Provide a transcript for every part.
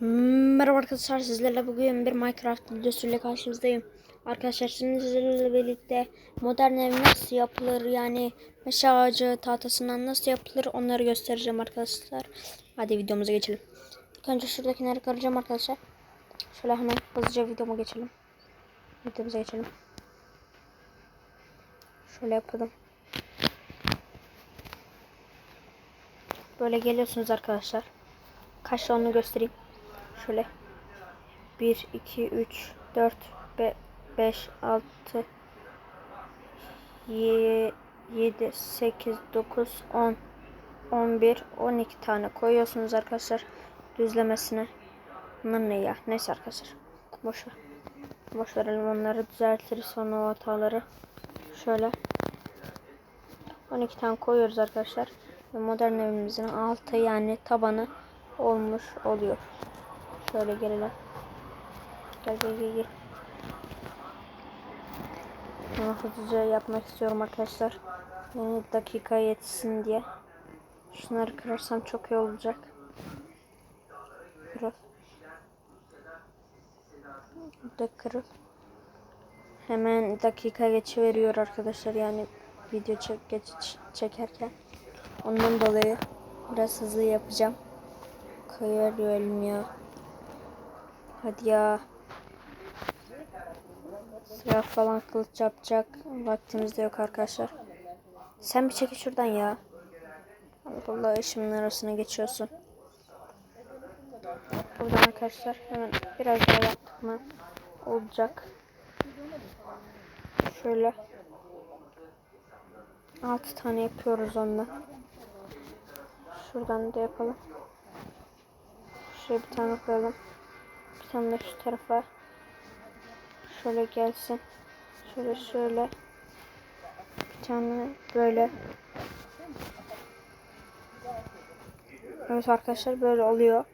Merhaba arkadaşlar sizlerle bugün bir Minecraft videosuyla karşınızdayım. Arkadaşlar şimdi sizlerle birlikte modern ev nasıl yapılır yani meşe ağacı tahtasından nasıl yapılır onları göstereceğim arkadaşlar. Hadi videomuza geçelim. İlk önce şuradakileri kıracağım arkadaşlar. Şöyle hemen hızlıca videoma geçelim. Videomuza geçelim. Şöyle yapalım. Böyle geliyorsunuz arkadaşlar. Kaç onu göstereyim. Şöyle 1, 2, 3, 4, 5, 6, 7, 8, 9, 10, 11, 12 tane koyuyorsunuz arkadaşlar düzlemesine. Bunlar ne ya? Neyse arkadaşlar. Boş ver. Boş onları düzeltiriz sonra o hataları. Şöyle 12 tane koyuyoruz arkadaşlar. Ve modern evimizin altı yani tabanı olmuş oluyor. Şöyle gelelim. Gel gel gel gel. Bunu hızlıca yapmak istiyorum arkadaşlar. Yani dakika yetsin diye. Şunları kırarsam çok iyi olacak. Kırıl. Da kırıl. Hemen dakika geçiveriyor arkadaşlar yani video çek geç çekerken. Ondan dolayı biraz hızlı yapacağım. Kayıyor elim ya. Hadi ya. Silah falan kılıç yapacak vaktimiz de yok arkadaşlar. Sen bir çekil şuradan ya. Allah Allah işimin arasına geçiyorsun. Buradan arkadaşlar hemen biraz daha yaptık mı olacak. Şöyle 6 tane yapıyoruz ondan. Şuradan da yapalım. Şuraya bir tane koyalım. Tane de şu tarafa. Şöyle gelsin. Şöyle şöyle. Bir tane böyle. Evet arkadaşlar böyle oluyor.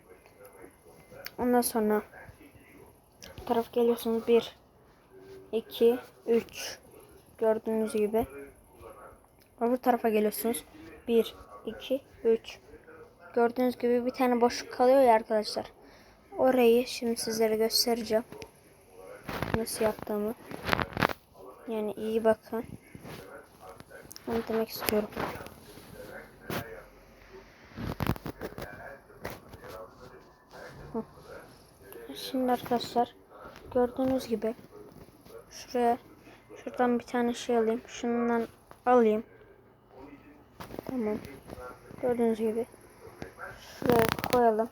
Ondan sonra taraf geliyorsunuz. 1 2 3 gördüğünüz gibi. Öbür tarafa geliyorsunuz. 1 2 3 Gördüğünüz gibi bir tane boşluk kalıyor ya arkadaşlar. Orayı şimdi sizlere göstereceğim. Nasıl yaptığımı. Yani iyi bakın. Onu demek istiyorum. Şimdi arkadaşlar gördüğünüz gibi şuraya şuradan bir tane şey alayım. Şundan alayım. Tamam. Gördüğünüz gibi şuraya koyalım.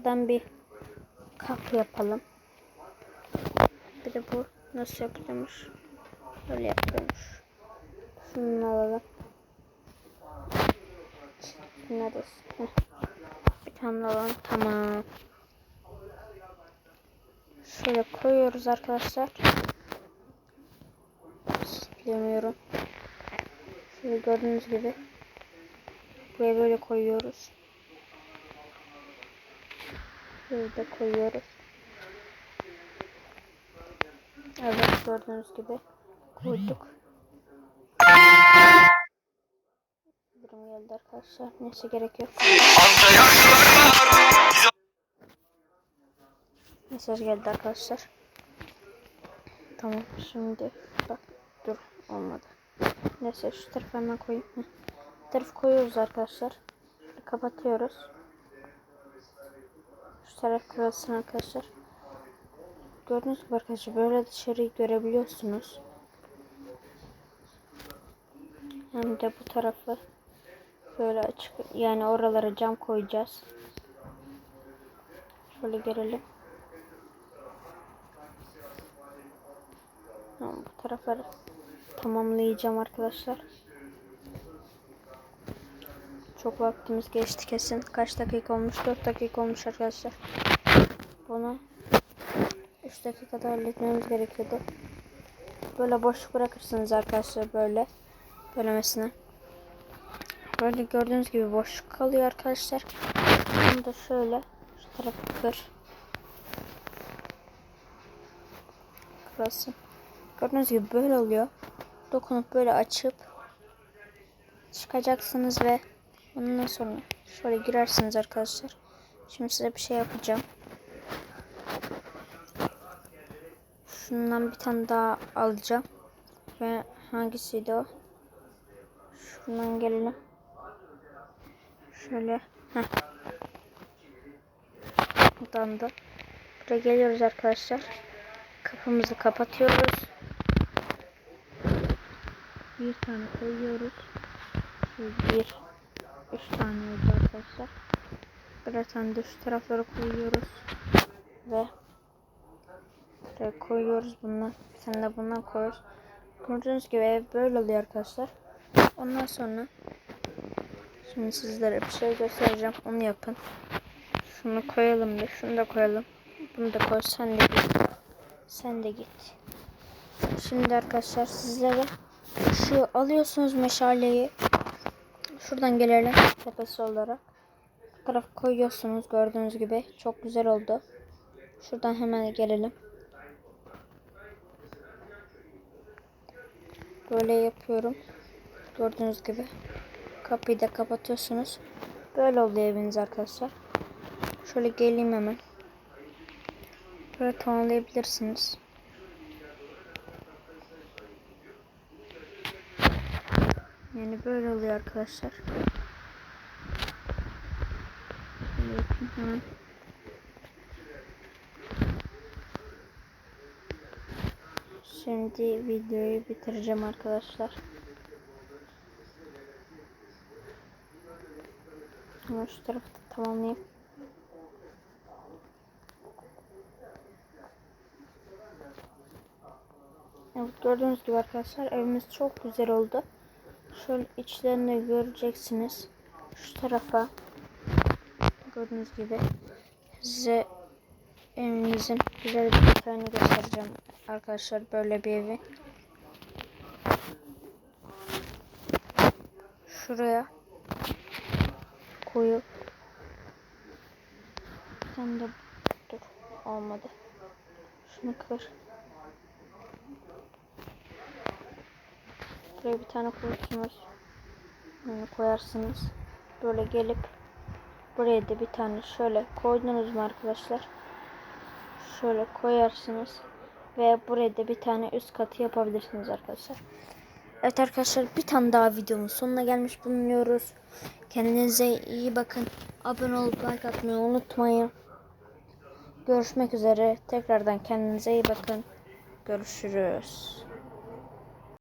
Buradan bir kapı yapalım. Bir de bu nasıl yapılmış? Böyle yapılmış. Şunu alalım. Neredesin? Bir tane alalım. Tamam. Şöyle koyuyoruz arkadaşlar. Bilemiyorum. Şöyle gördüğünüz gibi. Buraya böyle koyuyoruz. Böyle koyuyoruz. Evet gördüğünüz gibi koyduk. Durum geldi arkadaşlar. Neyse gerek yok. Mesaj geldi arkadaşlar. Tamam şimdi bak dur olmadı. Neyse şu tarafa hemen koyayım. Tarafı koyuyoruz arkadaşlar. Kapatıyoruz. Şu taraf kırılsın arkadaşlar. Gördüğünüz gibi arkadaşlar böyle dışarıyı görebiliyorsunuz. Hem de bu tarafı böyle açık yani oralara cam koyacağız. Şöyle görelim. Tamam, bu tarafları tamamlayacağım arkadaşlar. Çok vaktimiz geçti kesin. Kaç dakika olmuş? 4 dakika olmuş arkadaşlar. Bunu 3 dakikada halletmemiz gerekiyordu. Böyle boş bırakırsınız arkadaşlar böyle. Böylemesine. Böyle gördüğünüz gibi boş kalıyor arkadaşlar. Bunu da şöyle şu tarafı kır. Kırılsın. Gördüğünüz gibi böyle oluyor. Dokunup böyle açıp çıkacaksınız ve ondan sonra şöyle girersiniz arkadaşlar. Şimdi size bir şey yapacağım. Şundan bir tane daha alacağım. Ve hangisiydi o? Şundan gelelim. Şöyle. Heh. Buradan da. Buraya geliyoruz arkadaşlar. Kapımızı kapatıyoruz. Bir tane koyuyoruz. Şöyle bir, üç tane oldu arkadaşlar. Birer tane de şu taraflara koyuyoruz. Ve buraya koyuyoruz bundan. Bir tane de bundan koyuyoruz. Gördüğünüz gibi ev böyle oluyor arkadaşlar. Ondan sonra şimdi sizlere bir şey göstereceğim. Onu yapın. Şunu koyalım bir. Şunu da koyalım. Bunu da koy. Sen de git. Sen de git. Şimdi arkadaşlar sizlere şu alıyorsunuz meşaleyi. Şuradan gelelim tepesi olarak. Bu tarafa koyuyorsunuz gördüğünüz gibi. Çok güzel oldu. Şuradan hemen gelelim. Böyle yapıyorum. Gördüğünüz gibi. Kapıyı da kapatıyorsunuz. Böyle oldu eviniz arkadaşlar. Şöyle geleyim hemen. Böyle tamamlayabilirsiniz. Yani böyle oluyor arkadaşlar. Şöyle hemen. Şimdi videoyu bitireceğim arkadaşlar. Ama şu tarafı da tamamlayayım. Evet gördüğünüz gibi arkadaşlar evimiz çok güzel oldu. Şöyle içlerini göreceksiniz. Şu tarafa gördüğünüz gibi size evimizin güzel bir detayını göstereceğim arkadaşlar böyle bir evi. Şuraya koyup sen de dur olmadı. Şunu kır. Buraya bir tane koyuyorsunuz. Bunu koyarsınız. Böyle gelip buraya da bir tane şöyle koydunuz mu arkadaşlar? Şöyle koyarsınız. Ve buraya da bir tane üst katı yapabilirsiniz arkadaşlar. Evet arkadaşlar bir tane daha videonun sonuna gelmiş bulunuyoruz. Kendinize iyi bakın. Abone olup like atmayı unutmayın. Görüşmek üzere. Tekrardan kendinize iyi bakın. Görüşürüz.